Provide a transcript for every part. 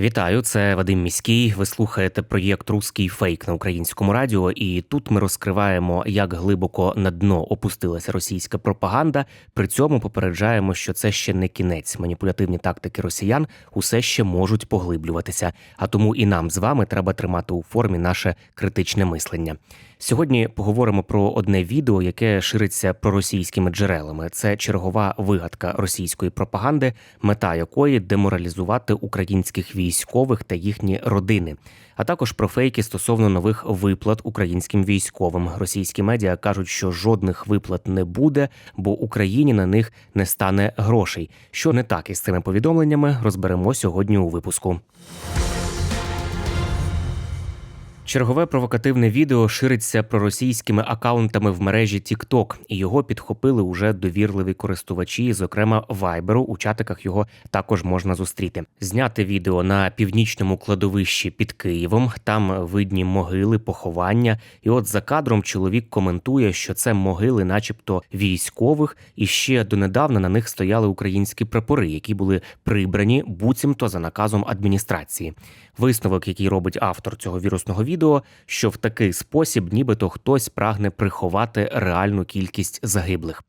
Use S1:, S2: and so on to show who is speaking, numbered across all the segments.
S1: Вітаю, це Вадим Міський. Ви слухаєте проєкт Руський фейк на українському радіо. І тут ми розкриваємо, як глибоко на дно опустилася російська пропаганда. При цьому попереджаємо, що це ще не кінець. Маніпулятивні тактики росіян усе ще можуть поглиблюватися. А тому і нам з вами треба тримати у формі наше критичне мислення. Сьогодні поговоримо про одне відео, яке шириться проросійськими джерелами. Це чергова вигадка російської пропаганди, мета якої деморалізувати українських військових та їхні родини. А також про фейки стосовно нових виплат українським військовим. Російські медіа кажуть, що жодних виплат не буде, бо Україні на них не стане грошей. Що не так із цими повідомленнями, розберемо сьогодні у випуску. Чергове провокативне відео шириться проросійськими акаунтами в мережі TikTok, і його підхопили уже довірливі користувачі, зокрема Вайберу. У чатиках його також можна зустріти. Зняти відео на північному кладовищі під Києвом. Там видні могили, поховання. І от за кадром чоловік коментує, що це могили, начебто військових, і ще донедавна на них стояли українські прапори, які були прибрані буцімто за наказом адміністрації. Висновок, який робить автор цього вірусного відео, що в такий спосіб, нібито хтось прагне приховати реальну кількість загиблих.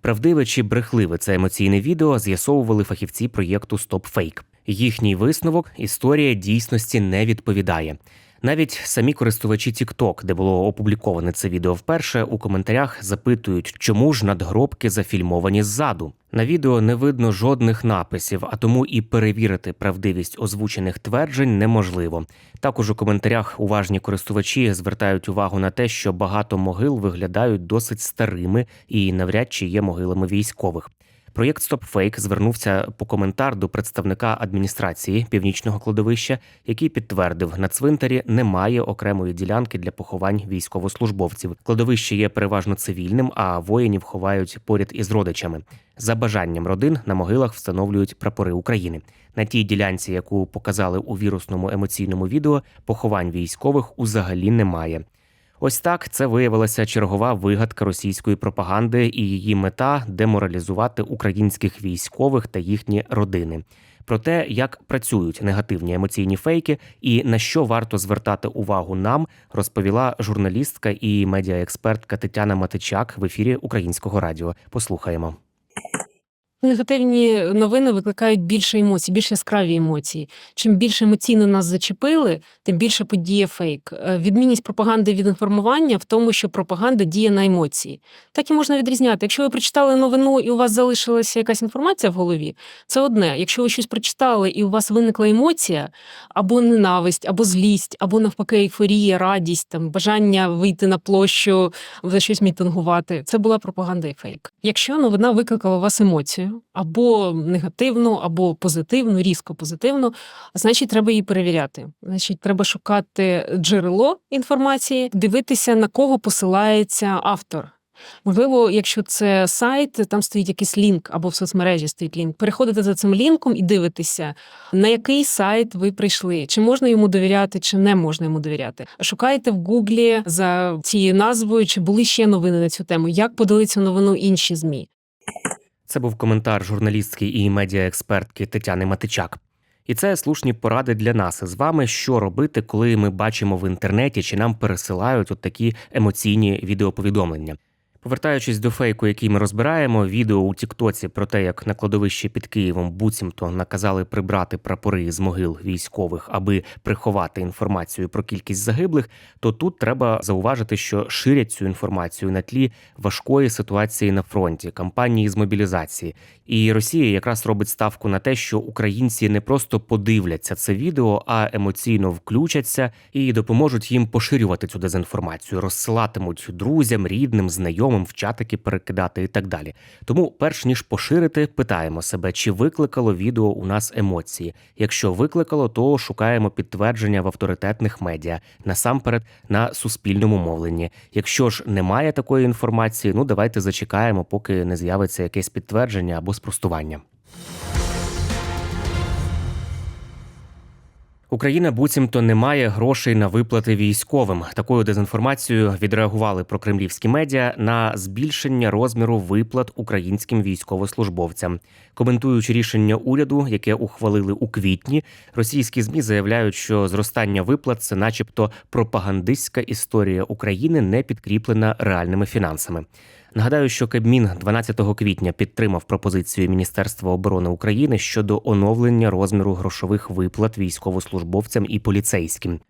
S1: Правдиве чи брехливе це емоційне відео з'ясовували фахівці проєкту StopFake. Їхній висновок історія дійсності не відповідає. Навіть самі користувачі TikTok, де було опубліковане це відео вперше, у коментарях запитують, чому ж надгробки зафільмовані ззаду. На відео не видно жодних написів, а тому і перевірити правдивість озвучених тверджень неможливо. Також у коментарях уважні користувачі звертають увагу на те, що багато могил виглядають досить старими і навряд чи є могилами військових. Проєкт StopFake звернувся по коментар до представника адміністрації північного кладовища, який підтвердив, на цвинтарі немає окремої ділянки для поховань військовослужбовців. Кладовище є переважно цивільним, а воїнів ховають поряд із родичами. За бажанням родин на могилах встановлюють прапори України. На тій ділянці, яку показали у вірусному емоційному відео, поховань військових узагалі немає. Ось так це виявилася чергова вигадка російської пропаганди, і її мета деморалізувати українських військових та їхні родини. Про те, як працюють негативні емоційні фейки і на що варто звертати увагу нам, розповіла журналістка і медіаекспертка Тетяна Матичак в ефірі Українського радіо. Послухаємо.
S2: Негативні новини викликають більше емоцій, більш яскраві емоції. Чим більше емоційно нас зачепили, тим більше подіє фейк. Е, Відмінність пропаганди від інформування в тому, що пропаганда діє на емоції. Так і можна відрізняти. Якщо ви прочитали новину і у вас залишилася якась інформація в голові, це одне. Якщо ви щось прочитали і у вас виникла емоція, або ненависть, або злість, або навпаки ейфорія, радість, там бажання вийти на площу, за щось мітингувати, це була пропаганда і фейк. Якщо новина викликала у вас емоцію або негативну, або позитивну, різко позитивну, значить, треба її перевіряти. Значить, треба шукати джерело інформації, дивитися на кого посилається автор. Можливо, якщо це сайт, там стоїть якийсь лінк або в соцмережі стоїть лінк. Переходите за цим лінком і дивитеся, на який сайт ви прийшли, чи можна йому довіряти, чи не можна йому довіряти. Шукайте в Гуглі за цією назвою, чи були ще новини на цю тему, як подали цю новину інші змі.
S1: Це був коментар журналістки і медіаекспертки Тетяни Матичак. І це слушні поради для нас з вами, що робити, коли ми бачимо в інтернеті чи нам пересилають от такі емоційні відеоповідомлення. Повертаючись до фейку, який ми розбираємо, відео у Тіктоці про те, як на кладовищі під Києвом буцімто наказали прибрати прапори з могил військових, аби приховати інформацію про кількість загиблих, то тут треба зауважити, що ширять цю інформацію на тлі важкої ситуації на фронті, кампанії з мобілізації. І Росія якраз робить ставку на те, що українці не просто подивляться це відео, а емоційно включаться і допоможуть їм поширювати цю дезінформацію, розсилатимуть друзям, рідним, знайомим знайомим в чатики перекидати і так далі. Тому, перш ніж поширити, питаємо себе, чи викликало відео у нас емоції. Якщо викликало, то шукаємо підтвердження в авторитетних медіа, насамперед на суспільному мовленні. Якщо ж немає такої інформації, ну давайте зачекаємо, поки не з'явиться якесь підтвердження або спростування. Україна буцімто не має грошей на виплати військовим. Такою дезінформацією відреагували прокремлівські медіа на збільшення розміру виплат українським військовослужбовцям. Коментуючи рішення уряду, яке ухвалили у квітні, російські змі заявляють, що зростання виплат це, начебто, пропагандистська історія України, не підкріплена реальними фінансами. Нагадаю, що Кабмін 12 квітня підтримав пропозицію Міністерства оборони України щодо оновлення розміру грошових виплат військовослужбовцям і поліцейським.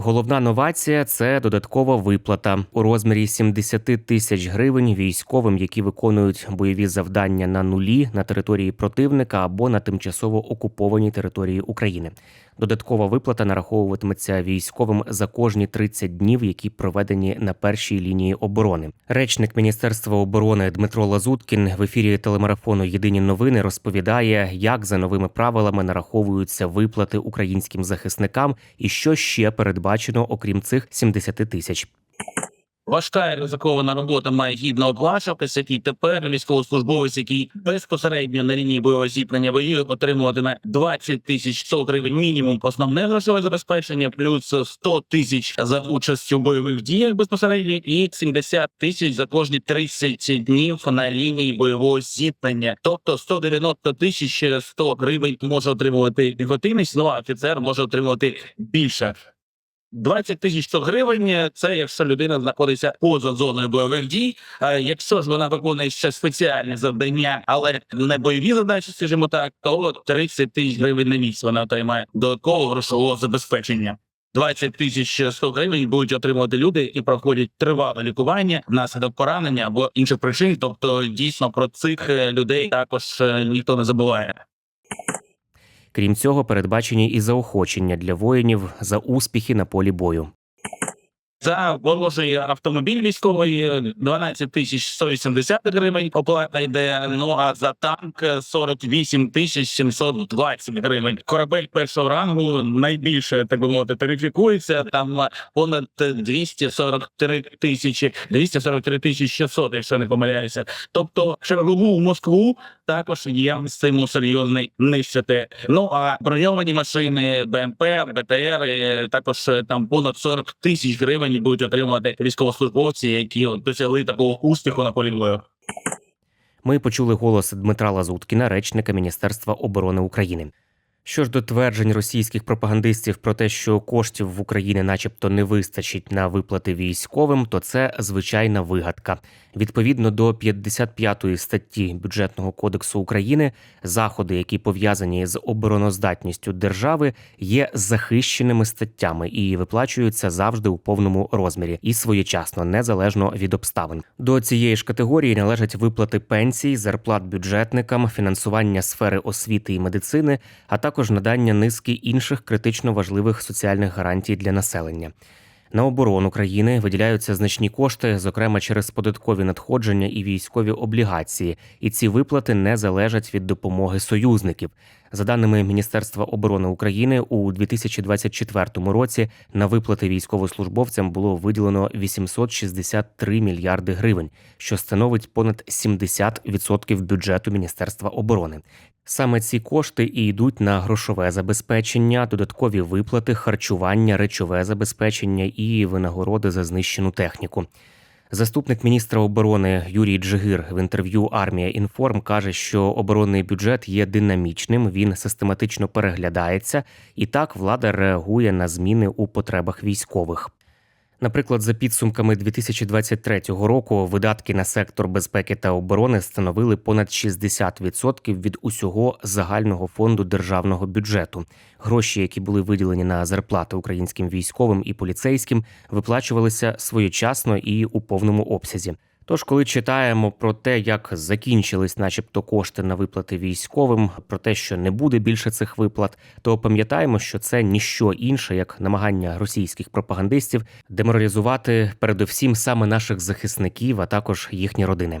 S1: Головна новація це додаткова виплата у розмірі 70 тисяч гривень військовим, які виконують бойові завдання на нулі на території противника або на тимчасово окупованій території України. Додаткова виплата нараховуватиметься військовим за кожні 30 днів, які проведені на першій лінії оборони. Речник Міністерства оборони Дмитро Лазуткін в ефірі телемарафону Єдині новини розповідає, як за новими правилами нараховуються виплати українським захисникам і що ще передбачено, окрім цих 70 тисяч.
S3: Важка і ризикована робота має гідно оплачуватися, і тепер військовослужбовець, який безпосередньо на лінії бойового зіткнення воює, отримуватиме 20 тисяч 100 гривень мінімум основне грошове забезпечення, плюс 100 тисяч за участь у бойових діях безпосередньо, і 70 тисяч за кожні 30 днів на лінії бойового зіткнення. Тобто 190 тисяч 100 гривень може отримувати піхотинець, ну а офіцер може отримувати більше. 20 тисяч 100 гривень це якщо людина знаходиться поза зоною бойових дій. Якщо ж вона виконує ще спеціальні завдання, але не бойові задачі, скажімо так, то 30 тисяч гривень на місяць вона отримає додаткового грошового забезпечення. 20 тисяч 100 гривень будуть отримувати люди, які проходять тривале лікування внаслідок поранення або інших причин. Тобто, дійсно про цих е, людей також е, ніхто не забуває.
S1: Крім цього, передбачені і заохочення для воїнів за успіхи на полі бою.
S3: За ворожий автомобіль військовий 12 тисяч 180 гривень оплата йде. Ну а за танк 48 тисяч 720 гривень. Корабель першого рангу найбільше так би мовити тарифікується. Там понад 243 тисячі 243 тисячі 600, якщо не помиляюся. Тобто чергову Москву також є з цим серйозний нищити. Ну а броньовані машини, БМП, БТР е, також е, там понад 40 тисяч гривень будуть отримувати військовослужбовці, які досягли такого успіху на полі бою.
S1: Ми почули голос Дмитра Лазуткіна, речника Міністерства оборони України. Що ж до тверджень російських пропагандистів про те, що коштів в Україні, начебто, не вистачить на виплати військовим, то це звичайна вигадка. Відповідно до 55 статті бюджетного кодексу України, заходи, які пов'язані з обороноздатністю держави, є захищеними статтями і виплачуються завжди у повному розмірі і своєчасно, незалежно від обставин. До цієї ж категорії належать виплати пенсій, зарплат бюджетникам, фінансування сфери освіти і медицини, а також надання низки інших критично важливих соціальних гарантій для населення. На оборону країни виділяються значні кошти, зокрема через податкові надходження і військові облігації, і ці виплати не залежать від допомоги союзників. За даними Міністерства оборони України, у 2024 році на виплати військовослужбовцям було виділено 863 мільярди гривень, що становить понад 70% бюджету Міністерства оборони. Саме ці кошти і йдуть на грошове забезпечення, додаткові виплати, харчування, речове забезпечення і винагороди за знищену техніку. Заступник міністра оборони Юрій Джигир в інтерв'ю Армія Інформ каже, що оборонний бюджет є динамічним, він систематично переглядається, і так влада реагує на зміни у потребах військових. Наприклад, за підсумками 2023 року видатки на сектор безпеки та оборони становили понад 60% від усього загального фонду державного бюджету. Гроші, які були виділені на зарплати українським військовим і поліцейським, виплачувалися своєчасно і у повному обсязі. Тож, коли читаємо про те, як закінчились, начебто, кошти на виплати військовим, про те, що не буде більше цих виплат, то пам'ятаємо, що це ніщо інше, як намагання російських пропагандистів деморалізувати передовсім саме наших захисників, а також їхні родини.